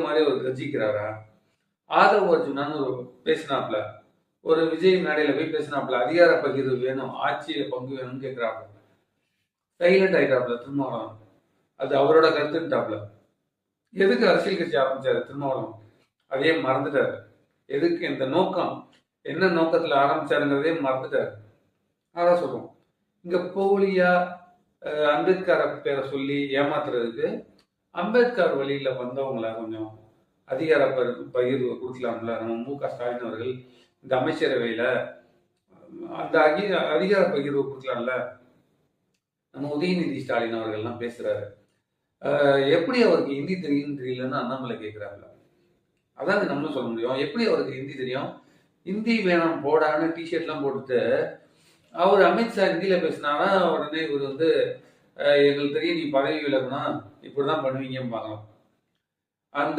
மாதிரி ஒரு கர்ஜிக்கிறாரா? ஆதவ அர்ஜுனான்னு ஒரு பேசினாப்ல ஒரு விஜய் மேடையில போய் பேசினாப்ல அதிகார பகிர்வு வேணும் ஆட்சியில பங்கு வேணும்னு கேட்கிறாப்ல சைலண்ட் ஆயிட்டாப்ல திருமாவளவன். அது அவரோட கருத்துட்டாப்ல எதுக்கு அரசியல் கட்சி ஆரம்பிச்சாரு திருமாவளவன்? அதையே மறந்துட்டாரு. எதுக்கு இந்த நோக்கம்? என்ன நோக்கத்துல ஆரம்பிச்சாருங்கிறதே மறந்துட்டாரு. அதான் சொல்றோம். இங்க போலியா அஹ், அம்பேத்கர் பேரை சொல்லி ஏமாத்துறதுக்கு அம்பேத்கர் வழியில வந்தவங்கள கொஞ்சம் அதிகார பகிர்- பகிர்வு கொடுக்கலாம்ல. நம்ம மு க ஸ்டாலின் அவர்கள் இந்த அமைச்சரவையில அந்த அகி அதிகார பகிர்வு கொடுக்கலாம்ல. நம்ம உதயநிதி ஸ்டாலின் அவர்கள்லாம் பேசுறாரு. எப்படி அவருக்கு ஹிந்தி தெரியும் தெரியலன்னு அண்ணாமலை கேட்குறாங்கள அதான் நம்மளும் சொல்ல முடியும். எப்படி அவருக்கு ஹிந்தி தெரியும்? ஹிந்தி வேணாம் போடான்னு டிஷர்ட்லாம் போட்டுட்டு அவர் அமித்ஷா ஹிந்தியில் பேசினாரா? உடனே இவர் வந்து எங்களுக்கு தெரியும் நீ பதவி விலகணும் இப்படிதான் பண்ணுவீங்கம்பாங்க. அந்த